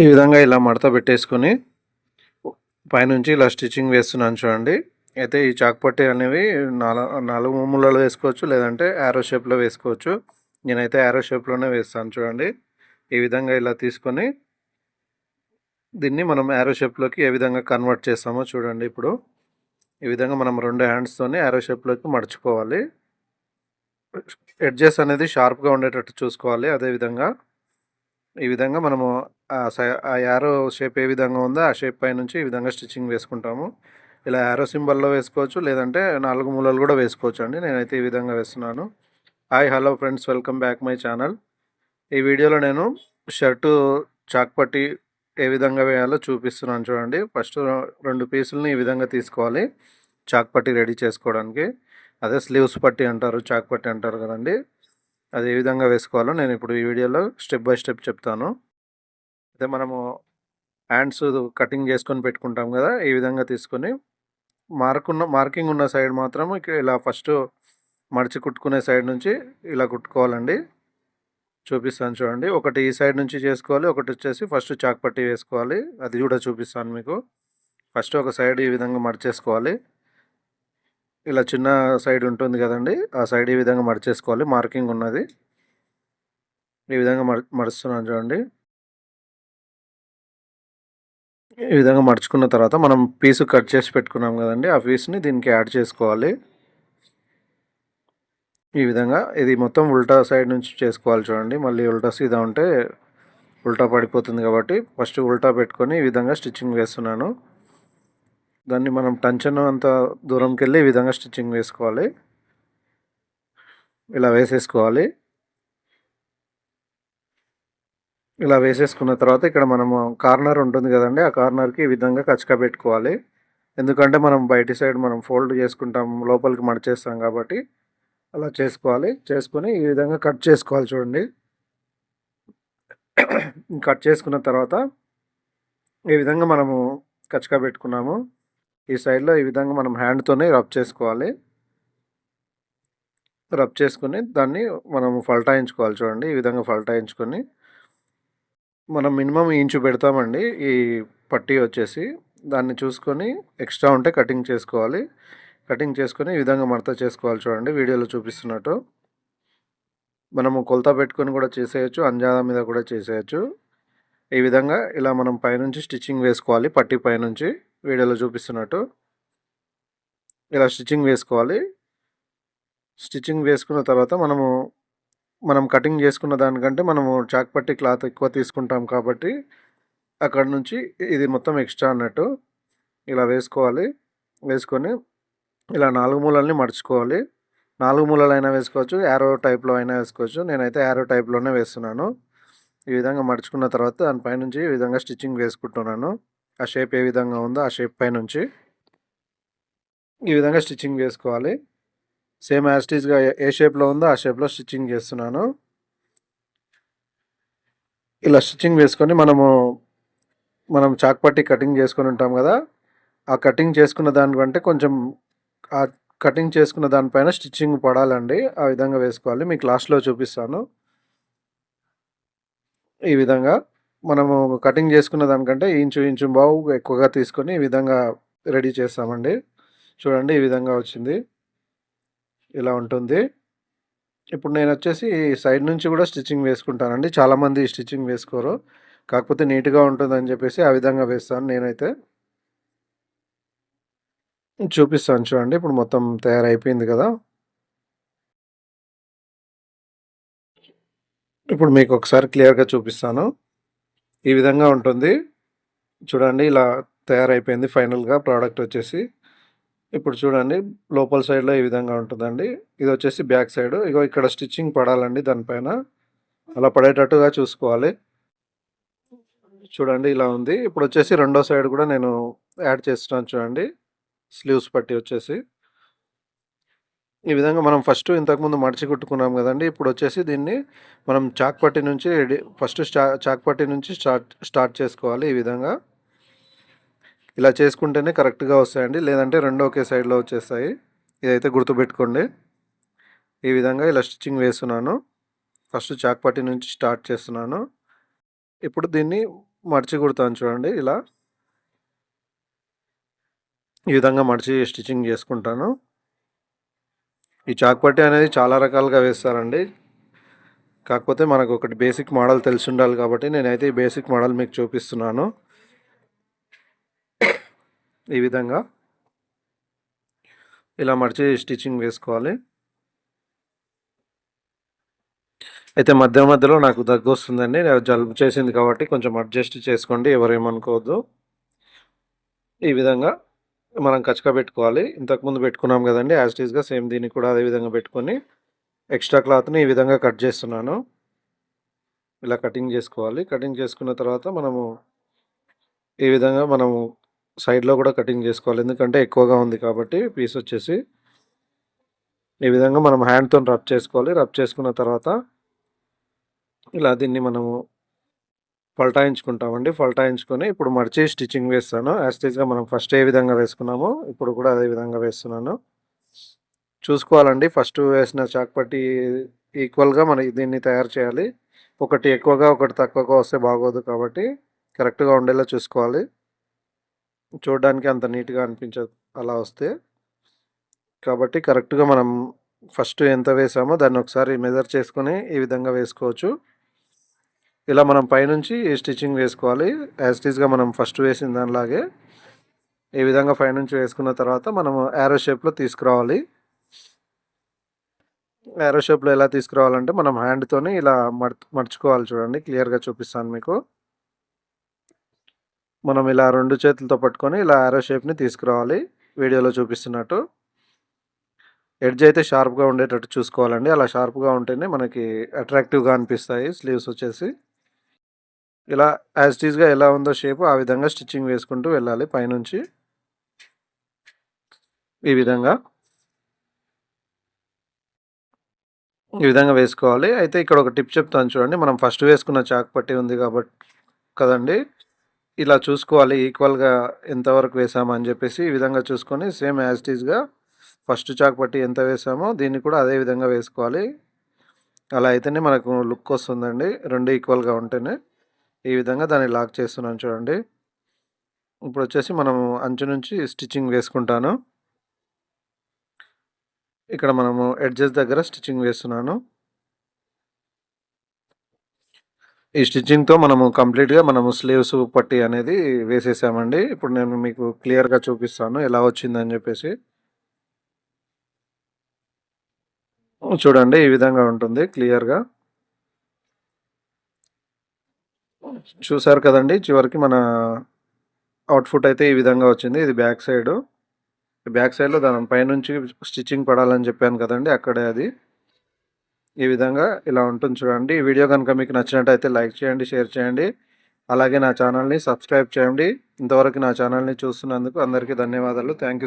ఈ విధంగా ఇలా మడత పెట్టేసుకొని పైనుంచి ఇలా స్టిచ్చింగ్ వేస్తున్నాను చూడండి. అయితే ఈ చాక్పట్టి అనేవి నాలుగు నాలుగు ముమ్మలలో వేసుకోవచ్చు లేదంటే యారో షేప్లో వేసుకోవచ్చు. నేనైతే యారో షేప్లోనే వేస్తాను చూడండి. ఈ విధంగా ఇలా తీసుకొని దీన్ని మనం యారో షేప్లోకి ఏ విధంగా కన్వర్ట్ చేస్తామో చూడండి ఇప్పుడు. ఈ విధంగా మనం రెండు హ్యాండ్స్తోని యారో షేప్లోకి మడుచుకోవాలి. ఎడ్జెస్ అనేది షార్ప్గా ఉండేటట్టు చూసుకోవాలి అదేవిధంగా ఈ విధంగా మనము ఆ యారో షేప్ ఏ విధంగా ఉందో ఆ షేప్ పై నుంచి ఈ విధంగా స్టిచ్చింగ్ వేసుకుంటాము. ఇలా యారో సింబల్లో వేసుకోవచ్చు లేదంటే నాలుగు మూలలు కూడా వేసుకోవచ్చు అండి. నేనైతే ఈ విధంగా వేస్తున్నాను. Hi hello friends welcome back my channel ఈ వీడియోలో నేను షర్టు చాక్ పట్టి ఏ విధంగా వేయాలో చూపిస్తున్నాను చూడండి. ఫస్ట్ రెండు పీసులని ఈ విధంగా తీసుకోవాలి చాక్ పట్టి రెడీ చేసుకోవడానికి. అదే స్లీవ్స్ పట్టి అంటారు చాక్ పట్టి అంటారు కదండి. అది ఏ విధంగా వేసుకోవాలో నేను ఇప్పుడు ఈ వీడియోలో స్టెప్ బై స్టెప్ చెప్తాను. అయితే మనము హ్యాండ్స్ కటింగ్ చేసుకొని పెట్టుకుంటాం కదా ఈ విధంగా తీసుకొని మార్క్ ఉన్న మార్కింగ్ ఉన్న సైడ్ మాత్రం ఇలా ఫస్ట్ మడిచి కుట్టుకునే సైడ్ నుంచి ఇలా కుట్టుకోవాలండి. చూపిస్తాను చూడండి. ఒకటి ఈ సైడ్ నుంచి చేసుకోవాలి ఒకటి వచ్చేసి ఫస్ట్ చాక్ పట్టి వేసుకోవాలి. అది కూడా చూపిస్తాను మీకు. ఫస్ట్ ఒక సైడ్ ఈ విధంగా మడిచేసుకోవాలి. ఇలా చిన్న సైడ్ ఉంటుంది కదండి ఆ సైడ్ ఈ విధంగా మడిచేసుకోవాలి. మార్కింగ్ ఉన్నది. ఈ విధంగా మడి మడుస్తున్నాను చూడండి. ఈ విధంగా మడుచుకున్న తర్వాత మనం పీసు కట్ చేసి పెట్టుకున్నాం కదండి. ఆ పీస్ని దీనికి యాడ్ చేసుకోవాలి. ఈ విధంగా ఇది మొత్తం ఉల్టా సైడ్ నుంచి చేసుకోవాలి చూడండి. మళ్ళీ ఉల్టా సీదా ఉంటే ఉల్టా పడిపోతుంది కాబట్టి ఫస్ట్ ఉల్టా పెట్టుకొని ఈ విధంగా స్టిచ్చింగ్ వేస్తున్నాను. దాన్ని మనం టంచన్ అంత దూరంకి వెళ్ళి ఈ విధంగా స్టిచ్చింగ్ వేసుకోవాలి. ఇలా వేసేసుకోవాలి. ఇలా వేసేసుకున్న తర్వాత ఇక్కడ మనము కార్నర్ ఉంటుంది కదండి ఆ కార్నర్కి ఈ విధంగా కచ్చకా పెట్టుకోవాలి. ఎందుకంటే మనం బయటి సైడ్ మనం ఫోల్డ్ చేసుకుంటాం లోపలికి మడిచేస్తాం కాబట్టి అలా చేసుకోవాలి. చేసుకొని ఈ విధంగా కట్ చేసుకోవాలి చూడండి. కట్ చేసుకున్న తర్వాత ఈ విధంగా మనము కచ్చకా పెట్టుకున్నాము. ఈ సైడ్లో ఈ విధంగా మనం హ్యాండ్తోనే రబ్ చేసుకోవాలి. రబ్ చేసుకుని దాన్ని మనం ఫల్టాయించుకోవాలి చూడండి. ఈ విధంగా ఫల్టాయించుకొని మనం మినిమం ఇంచు పెడతామండి ఈ పట్టీ వచ్చేసి. దాన్ని చూసుకొని ఎక్స్ట్రా ఉంటే కటింగ్ చేసుకోవాలి. కటింగ్ చేసుకొని ఈ విధంగా మడత చేసుకోవాలి చూడండి వీడియోలో చూపిస్తున్నట్టు. మనము కొలత పెట్టుకొని కూడా చేసేయచ్చు అంజాదా మీద కూడా చేసేయచ్చు. ఈ విధంగా ఇలా మనం పైనుంచి స్టిచ్చింగ్ వేసుకోవాలి పట్టి పైనుంచి వీడియోలో చూపిస్తున్నట్టు. ఇలా స్టిచ్చింగ్ వేసుకోవాలి. స్టిచ్చింగ్ వేసుకున్న తర్వాత మనము మనం కటింగ్ చేసుకున్న దానికంటే మనము చాక్ పట్టి క్లాత్ ఎక్కువ తీసుకుంటాం కాబట్టి అక్కడ నుంచి ఇది మొత్తం ఎక్స్ట్రా అన్నట్టు ఇలా వేసుకోవాలి. వేసుకొని ఇలా నాలుగు మూలల్ని మడుచుకోవాలి. నాలుగు మూలలైనా వేసుకోవచ్చు యారో టైప్లో అయినా వేసుకోవచ్చు. నేనైతే యారో టైప్లోనే వేస్తున్నాను. ఈ విధంగా మడుచుకున్న తర్వాత దానిపైనుంచి ఈ విధంగా స్టిచ్చింగ్ వేసుకుంటున్నాను. ఆ షేప్ ఏ విధంగా ఉందో ఆ షేప్ పై నుంచి ఈ విధంగా స్టిచ్చింగ్ వేసుకోవాలి. సేమ్ యాస్టీస్గా ఏ షేప్లో ఉందో ఆ షేప్లో స్టిచ్చింగ్ చేస్తున్నాను. ఇలా స్టిచ్చింగ్ వేసుకొని మనము మనం చాక్ పట్టి కటింగ్ చేసుకొని ఉంటాం కదా ఆ కటింగ్ చేసుకున్న దానికంటే కొంచెం ఆ కటింగ్ చేసుకున్న దానిపైన స్టిచ్చింగ్ పడాలండి. ఆ విధంగా వేసుకోవాలి. మీకు లాస్ట్లో చూపిస్తాను. ఈ విధంగా మనము కటింగ్ చేసుకున్న దానికంటే ఇంచు ఇంచు బావు ఎక్కువగా తీసుకొని ఈ విధంగా రెడీ చేస్తామండి. చూడండి ఈ విధంగా వచ్చింది. ఇలా ఉంటుంది. ఇప్పుడు నేను వచ్చేసి సైడ్ నుంచి కూడా స్టిచ్చింగ్ వేసుకుంటానండి. చాలామంది స్టిచ్చింగ్ వేసుకోరు. కాకపోతే నీట్గా ఉంటుందని చెప్పేసి ఆ విధంగా వేస్తాను నేనైతే. చూపిస్తాను చూడండి. ఇప్పుడు మొత్తం తయారైపోయింది కదా. ఇప్పుడు మీకు ఒకసారి క్లియర్గా చూపిస్తాను. ఈ విధంగా ఉంటుంది. చూడండి ఇలా తయారైపోయింది ఫైనల్గా ప్రోడక్ట్ వచ్చేసి. ఇప్పుడు చూడండి లోపల సైడ్లో ఈ విధంగా ఉంటుందండి. ఇది వచ్చేసి బ్యాక్ సైడ్. ఇగో ఇక్కడ స్టిచ్చింగ్ పడాలండి దానిపైన అలా పడేటట్టుగా చూసుకోవాలి. చూడండి ఇలా ఉంది. ఇప్పుడు వచ్చేసి రెండో సైడ్ కూడా నేను యాడ్ చేస్తున్నాను చూడండి. స్లీవ్స్ పట్టి వచ్చేసి. ఈ విధంగా మనం ఫస్ట్ ఇంతకుముందు మడిచి కుట్టుకున్నాం కదండి. ఇప్పుడు వచ్చేసి దీన్ని మనం చాక్ పట్టి నుంచి రెడీ ఫస్ట్ స్టా చాక్ పట్టి నుంచి స్టార్ట్ స్టార్ట్ చేసుకోవాలి ఈ విధంగా. ఇలా చేసుకుంటేనే కరెక్ట్గా వస్తాయండి. లేదంటే రెండు ఒకే సైడ్లో వచ్చేస్తాయి. ఇదైతే గుర్తుపెట్టుకోండి. ఈ విధంగా ఇలా స్టిచ్చింగ్ వేస్తున్నాను. ఫస్ట్ చాక్ పట్టి నుంచి స్టార్ట్ చేస్తున్నాను. ఇప్పుడు దీన్ని మడిచి కుడతాను చూడండి ఇలా. ఈ విధంగా మడిచి స్టిచ్చింగ్ చేసుకుంటాను. ఈ చాక్పట్టి అనేది చాలా రకాలుగా వేస్తారండి. కాకపోతే మనకు ఒకటి బేసిక్ మోడల్ తెలిసి ఉండాలి కాబట్టి నేనైతే ఈ బేసిక్ మోడల్ మీకు చూపిస్తున్నాను. ఈ విధంగా ఇలా మడిచి స్టిచ్చింగ్ వేసుకోవాలి. అయితే మధ్య మధ్యలో నాకు దగ్గు వస్తుందండి. జలుబు చేసింది కాబట్టి కొంచెం అడ్జస్ట్ చేసుకోండి. ఎవరేమనుకోవద్దు ఈ విధంగా మనం కచ్చక పెట్టుకోవాలి. ఇంతకుముందు పెట్టుకున్నాం కదండి. యాజ్టీస్గా సేమ్ దీన్ని కూడా అదే విధంగా పెట్టుకొని ఎక్స్ట్రా క్లాత్ని ఈ విధంగా కట్ చేస్తున్నాను. ఇలా కటింగ్ చేసుకోవాలి. కటింగ్ చేసుకున్న తర్వాత మనము ఈ విధంగా మనము సైడ్లో కూడా కటింగ్ చేసుకోవాలి. ఎందుకంటే ఎక్కువగా ఉంది కాబట్టి పీస్ వచ్చేసి ఈ విధంగా మనం హ్యాండ్తో రబ్ చేసుకోవాలి. రబ్ చేసుకున్న తర్వాత ఇలా దీన్ని మనము పల్టాయించుకుంటామండి. పల్టాయించుకొని ఇప్పుడు మడిచి స్టిచ్చింగ్ వేస్తాను. యాస్టీజ్గా మనం ఫస్ట్ ఏ విధంగా వేసుకున్నామో ఇప్పుడు కూడా అదే విధంగా వేస్తున్నాను. చూసుకోవాలండి. ఫస్ట్ వేసిన చాక్పట్టి ఈక్వల్గా మన దీన్ని తయారు చేయాలి. ఒకటి ఎక్కువగా ఒకటి తక్కువగా వస్తే బాగోదు కాబట్టి కరెక్ట్గా ఉండేలా చూసుకోవాలి. చూడడానికి అంత నీట్గా అనిపించదు. అలా వస్తే కాబట్టి కరెక్ట్గా మనం ఫస్ట్ ఎంత వేసామో దాన్ని ఒకసారి మెజర్ చేసుకొని ఈ విధంగా వేసుకోవచ్చు. ఇలా మనం పైనుంచి స్టిచ్చింగ్ వేసుకోవాలి. యాజ్ టీజ్గా మనం ఫస్ట్ వేసిన దానిలాగే ఈ విధంగా పైనుంచి వేసుకున్న తర్వాత మనం యారో షేప్లో తీసుకురావాలి. యారో షేప్లో ఎలా తీసుకురావాలంటే మనం హ్యాండ్తోనే ఇలా మర్చుకోవాలి చూడండి. క్లియర్గా చూపిస్తాను మీకు. మనం ఇలా రెండు చేతులతో పట్టుకొని ఇలా ఆరో షేప్ని తీసుకురావాలి. వీడియోలో చూపిస్తున్నట్టు. ఎడ్జ్ అయితే షార్ప్గా ఉండేటట్టు చూసుకోవాలండి. అలా షార్ప్గా ఉంటేనే మనకి అట్రాక్టివ్గా అనిపిస్తాయి స్లీవ్స్ వచ్చేసి. ఇలా యాజ్ టీజ్గా ఎలా ఉందో షేప్ ఆ విధంగా స్టిచ్చింగ్ వేసుకుంటూ వెళ్ళాలి పైనుంచి. ఈ విధంగా. ఈ విధంగా వేసుకోవాలి. అయితే ఇక్కడ ఒక టిప్ చెప్తాను చూడండి. మనం ఫస్ట్ వేసుకున్న చాక్ పట్టి ఉంది కాబట్టి కదండి? ఇలా చూసుకోవాలి ఈక్వల్గా ఎంతవరకు వేసామని చెప్పేసి ఈ విధంగా చూసుకొని సేమ్ యాజిటీజ్గా ఫస్ట్ చాక్ పట్టి ఎంత వేసామో దీన్ని కూడా అదే విధంగా వేసుకోవాలి. అలా అయితేనే మనకు లుక్ వస్తుందండి. రెండు ఈక్వల్గా ఉంటేనే ఈ విధంగా దాన్ని లాక్ చేస్తున్నాను చూడండి. ఇప్పుడు వచ్చేసి మనము అంచు నుంచి స్టిచ్చింగ్ వేసుకుంటాను. ఇక్కడ మనము ఎడ్జెస్ దగ్గర స్టిచ్చింగ్ వేస్తున్నాను. ఈ స్టిచ్చింగ్తో మనము కంప్లీట్గా మనము స్లీవ్స్ పట్టి అనేది వేసేసామండి. ఇప్పుడు నేను మీకు క్లియర్గా చూపిస్తాను ఎలా వచ్చిందని చెప్పేసి. చూడండి ఈ విధంగా ఉంటుంది క్లియర్గా. చూసారు కదండి చివరికి మన అవుట్ఫుట్ అయితే ఈ విధంగా వచ్చింది. ఇది బ్యాక్ సైడ్. బ్యాక్ సైడ్లో దాని పైనుంచి స్టిచ్చింగ్ పడాలని చెప్పాను కదండి అక్కడే అది. ఈ విధంగా ఇలా ఉంటుంది చూడండి. ఈ వీడియో కనుక మీకు నచ్చినట్టయితే లైక్ చేయండి షేర్ చేయండి. అలాగే నా ఛానల్ని సబ్స్క్రైబ్ చేయండి. ఇంతవరకు నా ఛానల్ని చూస్తున్నందుకు అందరికీ ధన్యవాదాలు. థ్యాంక్